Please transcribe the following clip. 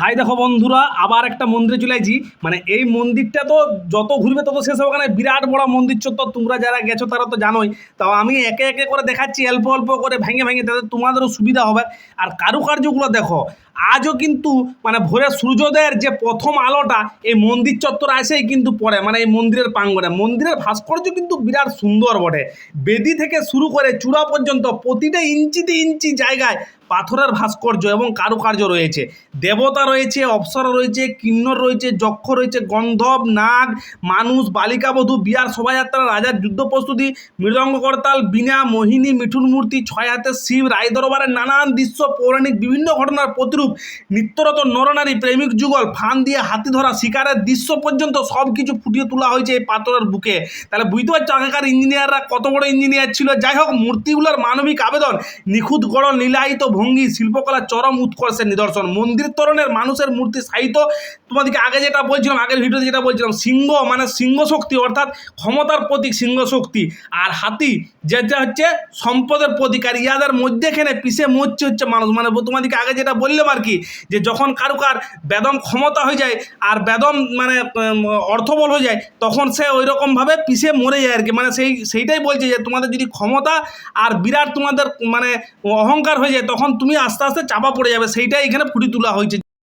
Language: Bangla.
হাই দেখো বন্ধুরা, আবার একটা মন্দিরে চলে আইছি। মানে এই মন্দিরটা তো যত ঘুরবে তত শেষ হবে ওখানে বিরাট বড় মন্দির চত্বর তোমরা যারা গেছো তারা তো জানোই। তাও আমি একে একে করে দেখাচ্ছি, অল্প অল্প করে ভেঙে ভেঙে তাদের তোমাদেরও সুবিধা হবে। আর কারুকার্যগুলো দেখো আজও কিন্তু মানে ভোরে সূর্যোদয়ের যে প্রথম আলোটা, এই মন্দির চত্বর এসেই কিন্তু পড়ে মানে এই মন্দিরের প্রাঙ্গণে। মন্দিরের ভাস্কর্য কিন্তু বিরাট সুন্দর বটে। বেদি থেকে শুরু করে চূড়া পর্যন্ত প্রতিটা ইঞ্চিতে ইঞ্চি জায়গায় পাথরের ভাস্কর্য এবং কারুকার্য রয়েছে। দেবতা রয়েছে, অপ্সরা রয়েছে, কিন্নর রয়েছে, যক্ষ রয়েছে, গন্ধব, নাগ, মানুষ বালিকাবধূ বিয়ার শোভাযাত্রা, রাজার যুদ্ধ প্রস্তুতি মৃদঙ্গ করতাল বীণা, মোহিনী, মিঠুন মূর্তি, ছয় হাতে শিব, রায় দরবারের নানান দৃশ্য, পৌরাণিক বিভিন্ন ঘটনার প্রতিরূপ নিত্যরত নরনারী, প্রেমিক যুগল, ফান দিয়ে হাতি ধরা, শিকারের দৃশ্য পর্যন্ত সব কিছু ফুটিয়ে তোলা হয়েছে এই পাথরের বুকে। তাহলে বুঝতে পারছ, আগেকার ইঞ্জিনিয়াররা কত বড় ইঞ্জিনিয়ার ছিল? যাই হোক, মূর্তিগুলোর মানবিক আবেদন, নিখুঁত গড় লীলায়িত ভঙ্গি, শিল্পকলার চরম উৎকর্ষের নিদর্শন, মন্দির তরণের মানুষের মূর্তি সাহিত্য। তোমাদেরকে আগে যেটা বলছিলাম, আগের ভিডিওতে যেটা বলছিলাম, সিংহ মানে সিংহ শক্তি অর্থাৎ ক্ষমতার প্রতীক সিংহ শক্তি আর হাতি যেটা হচ্ছে সম্পদের প্রতীক। আর ইয়াদের মধ্যেখানে পিসে মরছে হচ্ছে মানুষ। মানে তোমাদেরকে আগে যেটা বললাম আর কি, যে যখন কারুকার বেদম ক্ষমতা হয়ে যায় আর বেদম মানে অর্থবল হয়ে যায়, তখন সে ওই রকমভাবে পিছিয়ে মরে যায় আর কি। মানে সেই, সেইটাই বলছে যে তোমাদের যদি ক্ষমতা আর বিরাট তোমাদের মানে অহংকার হয়ে যায়, তখন তুমি আস্তে আস্তে চাপা পড়ে যাবে। সেইটাই এখানে ফুটি তোলা হয়েছে।